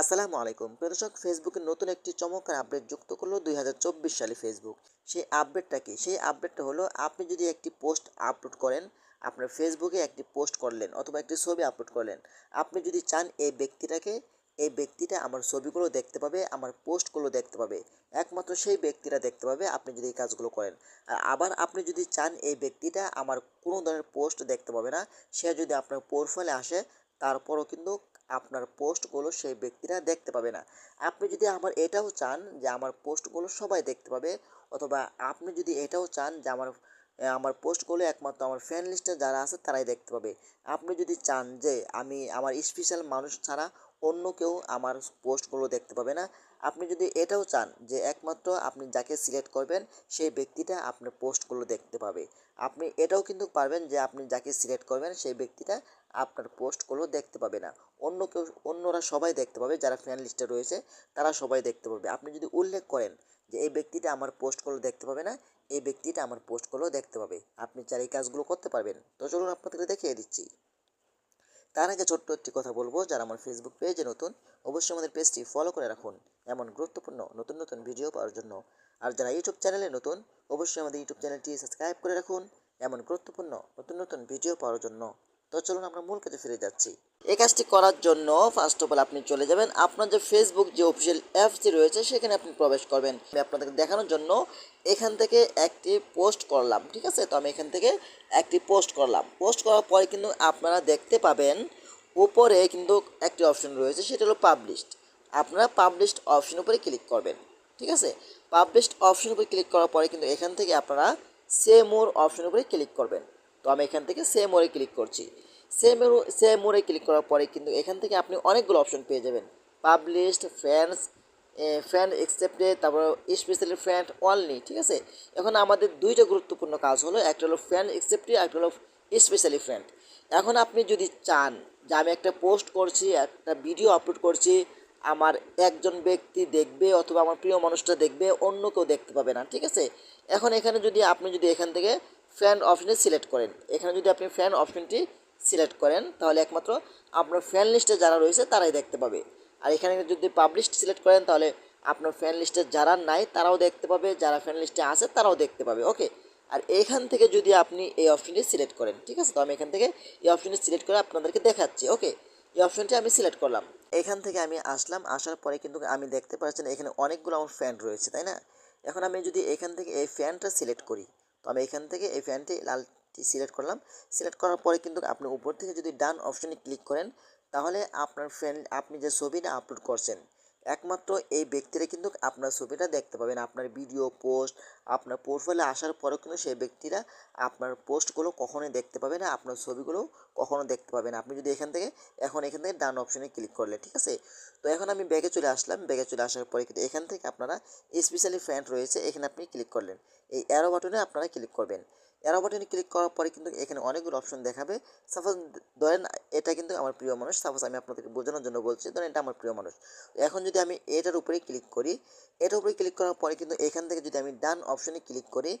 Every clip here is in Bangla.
আসসালামু আলাইকুম। প্রিয় দর্শক ফেসবুকে নতুন একটি চমৎকার আপডেট যুক্ত করল দুই হাজার চব্বিশ সালে ফেসবুক সেই আপডেটটা কি? সেই আপডেটটা হলো, আপনি যদি একটি পোস্ট আপলোড করেন, আপনার ফেসবুকে একটি পোস্ট করলেন অথবা একটি ছবি আপলোড করলেন, আপনি যদি চান এই ব্যক্তিটাকে, এই ব্যক্তিটা আমার ছবিগুলো দেখতে পাবে, আমার পোস্টগুলো দেখতে পাবে, একমাত্র সেই ব্যক্তিরা দেখতে পাবে, আপনি যদি এই কাজগুলো করেন। আর আবার আপনি যদি চান এই ব্যক্তিটা আমার কোনো ধরনের পোস্ট দেখতে পাবে না, সে যদি আপনার প্রোফাইলে আসে, তারপরও কিন্তু আপনার পোস্টগুলো সেই ব্যক্তিরা দেখতে পাবে না। আপনি যদি আমার এটাও চান যে আমার পোস্টগুলো সবাই দেখতে পাবে, অথবা আপনি যদি এটাও চান যে আমার আমার পোস্টগুলো একমাত্র আমার ফ্রেন্ড লিস্টে যারা আছে তারাই দেখতে পাবে। আপনি যদি চান যে আমি আমার স্পেশাল মানুষ ছাড়া অন্য কেউ আমার পোস্টগুলো দেখতে পাবে না। আপনি যদি এটাও চান যে একমাত্র আপনি যাকে সিলেক্ট করবেন, সেই ব্যক্তিটা আপনার পোস্টগুলো দেখতে পাবে। আপনি এটাও কিন্তু পারবেন যে আপনি যাকে সিলেক্ট করবেন, সেই ব্যক্তিটা আপনার পোস্টগুলো দেখতে পাবে না। অন্য কেউ, অন্যরা সবাই দেখতে পাবে, যারা ফ্রেন্ড লিস্টে রয়েছে, তারা সবাই দেখতে পাবে। আপনি যদি উল্লেখ করেন যে এই ব্যক্তিটা আমার পোস্টগুলো দেখতে পাবে না, এই ব্যক্তিটা আমার পোস্টগুলো দেখতে পাবে। আপনি চার এই কাজগুলো করতে পারবেন। তো চলুন আপনাদেরকে দেখিয়ে দিচ্ছি। তার আগে ছোট্ট একটি কথা বলব, যারা আমার ফেসবুক পেজে নতুন, অবশ্যই আমাদের পেজটি ফলো করে রাখুন। এমন গুরুত্বপূর্ণ নতুন নতুন ভিডিও পাওয়ার জন্য। আর যারা ইউটিউব চ্যানেলে নতুন, অবশ্যই আমাদের ইউটিউব চ্যানেলটি সাবস্ক্রাইব করে রাখুন। এমন গুরুত্বপূর্ণ নতুন নতুন ভিডিও পাওয়ার জন্য। তো চলুন আমরা মূল কাজে ফিরে যাচ্ছি। এই কাজটি করার জন্য ফার্স্ট অফ অল আপনি চলে যাবেন। আপনার যে ফেসবুক যে অফিসিয়াল অ্যাপসটি রয়েছে, সেখানে আপনি প্রবেশ করবেন। আমি আপনাদেরকে দেখানোর জন্য এখান থেকে একটি পোস্ট করলাম, ঠিক আছে? তো আমি এখান থেকে একটি পোস্ট করলাম। পোস্ট করার পরে কিন্তু আপনারা দেখতে পাবেন, উপরে কিন্তু একটি অপশন রয়েছে, সেটা হলো পাবলিশড আপনারা পাবলিশড অপশন উপরে ক্লিক করবেন, ঠিক আছে? পাবলিশড অপশন উপরে ক্লিক করার পরে কিন্তু এখান থেকে আপনারা সে মোর অপশন উপরে ক্লিক করবেন। তো আমি এখান থেকে সেম ওরে ক্লিক করছি। সেম মোর সে মোরে ক্লিক করার পরে কিন্তু এখান থেকে আপনি অনেকগুলো অপশন পেয়ে যাবেন। পাবলিশড ফ্রেন্ডস ফ্রেন্ড অ্যাকসেপ্টেড তারপর স্পেশালি ফ্রেন্ড অনলি ঠিক আছে? এখন আমাদের দুইটা গুরুত্বপূর্ণ কাজ হলো, একটা হলো ফ্রেন্ড অ্যাকসেপ্টেড একটা হলো স্পেশালি ফ্রেন্ড এখন আপনি যদি চান যে আমি একটা পোস্ট করছি, একটা ভিডিও আপলোড করছি, আমার একজন ব্যক্তি দেখবে অথবা আমার প্রিয় মানুষটা দেখবে, অন্য কেউ দেখতে পাবে না, ঠিক আছে? এখন এখানে যদি, আপনি যদি এখান থেকে ফ্রেন্ড অপশনে সিলেক্ট করেন। এখানে যদি আপনি ফ্যান অপশনটি সিলেক্ট করেন, তাহলে একমাত্র আপনার ফ্যান লিস্টে যারা রয়েছে তারাই দেখতে পাবে। আর এখানে যদি পাবলিশ সিলেক্ট করেন, তাহলে আপনার ফ্যান লিস্টে যারা নাই তারাও দেখতে পাবে, যারা ফ্যান লিস্টে আছে তারাও দেখতে পাবে ওকে আর এখান থেকে যদি আপনি এই অপশনটি সিলেক্ট করেন, ঠিক আছে? তো আমি এখান থেকে এই অপশনটি সিলেক্ট করে আপনাদেরকে দেখাচ্ছি ওকে এই অপশনটি আমি সিলেক্ট করলাম। এখান থেকে আমি আসলাম, আসার পরে কিন্তু আমি দেখতে পাচ্ছেন এখানে অনেকগুলো আমার ফ্যান রয়েছে, তাই না? এখন আমি যদি এখান থেকে এই ফ্যানটা সিলেক্ট করি তো আমি এখান থেকে এই ফ্যানটি লালটি সিলেক্ট করলাম। সিলেক্ট করার পরে কিন্তু আপনি উপর থেকে যদি ডান অপশনে ক্লিক করেন, তাহলে আপনার ফ্যান আপনি যে ছবিটা আপলোড করছেন একমাত্র এই ব্যক্তিরা কিন্তু আপনার ছবিটা দেখতে পাবেন। আপনার ভিডিও পোস্ট আপনার প্রোফাইলে আসার পরেও কিন্তু সেই ব্যক্তিরা আপনার পোস্টগুলো কখনোই দেখতে পাবে না, আপনার ছবিগুলো কখনো দেখতে পাবে না। আপনি যদি এখান থেকে, এখন এখান থেকে ডান অপশনে ক্লিক করলে ঠিক আছে? তো এখন আমি ব্যাগে চলে আসলাম। ব্যাগে চলে আসার পরে কিন্তু এখান থেকে আপনারা স্পেশালি ফ্রেন্ড রয়েছে, এখানে আপনি ক্লিক করলেন। এই অ্যারো বাটনে আপনারা ক্লিক করবেন। অ্যারো বাটনে ক্লিক করার পরে কিন্তু এখানে অনেকগুলো অপশন দেখাবে। সাপোজ ধরেন এটা কিন্তু আমার প্রিয় মানুষ সাপোজ আমি আপনাদেরকে বোঝানোর জন্য বলছি, ধরেন এটা আমার প্রিয় মানুষ। এখন যদি আমি এটার উপরে ক্লিক করি, এটার উপরে ক্লিক করার পরে কিন্তু এখান থেকে যদি আমি ডান অপশনে ক্লিক করি,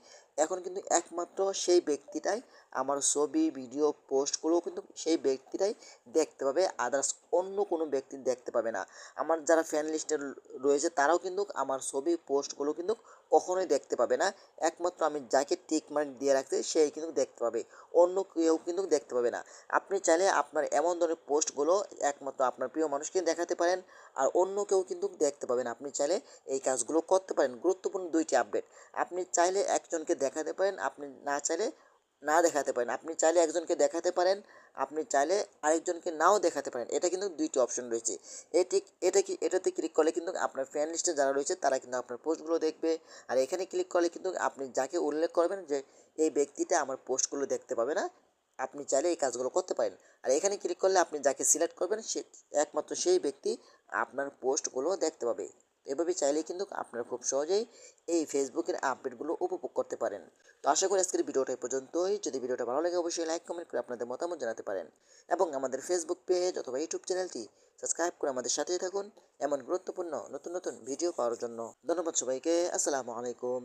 এখন কিন্তু একমাত্র সেই ব্যক্তিটাই আমার ছবি ভিডিও পোস্টগুলোও কিন্তু সেই ব্যক্তিটাই দেখতে পাবে। আদার্স অন্য কোনো ব্যক্তি দেখতে পাবে না। আমার যারা ফ্যান লিস্টে রয়েছে, তারাও কিন্তু আমার ছবি পোস্টগুলো কিন্তু কখনোই দেখতে পাবে না। একমাত্র আমি যাকে টিক মার্ক দিয়ে রাখছি, সেই কিন্তু দেখতে পাবে। অন্য কেউ কিন্তু দেখতে পাবে না। আপনি চাইলে আপনার এমন ধরনের পোস্টগুলো একমাত্র আপনার প্রিয় মানুষকে দেখাতে পারেন, আর অন্য কেউ কিন্তু দেখতে পাবেন আপনি চাইলে এই কাজগুলো করতে পারেন। গুরুত্বপূর্ণ দুইটি আপডেট আপনি চাইলে একজনকে দেখাতে পারেন, আপনি না চাইলে না দেখাতে পারেন। আপনি চাইলে একজনকে দেখাতে পারেন, আপনি চাইলে আরেকজনকে নাও দেখাতে পারেন। এটা কিন্তু দুইটি অপশন রয়েছে। এটি এটা কি, এটাতে ক্লিক করলে কিন্তু আপনার ফ্রেন্ড লিস্টে যারা রয়েছে, তারা কিন্তু আপনার পোস্টগুলো দেখবে। আর এখানে ক্লিক করলে কিন্তু আপনি যাকে উল্লেখ করবেন যে, এই ব্যক্তিটা আমার পোস্টগুলো দেখতে পাবে না। আপনি চাইলে এই কাজগুলো করতে পারেন। আর এখানে ক্লিক করলে আপনি যাকে সিলেক্ট করবেন, সে, একমাত্র সেই ব্যক্তি আপনার পোস্টগুলো দেখতে পাবে। এভাবে চাইলে কিন্তু আপনারা খুব সহজেই এই ফেসবুকের আপডেটগুলো উপভোগ করতে পারেন। তো আশা করি আজকের ভিডিওটা পর্যন্তই। যদি ভিডিওটা ভালো লাগে, অবশ্যই লাইক কমেন্ট করে আপনাদের মতামত জানাতে পারেন। এবং আমাদের ফেসবুক পেজ অথবা ইউটিউব চ্যানেলটি সাবস্ক্রাইব করে আমাদের সাথেই থাকুন। এমন গুরুত্বপূর্ণ নতুন নতুন ভিডিও পাওয়ার জন্য। ধন্যবাদ সবাইকে। আসসালামু আলাইকুম।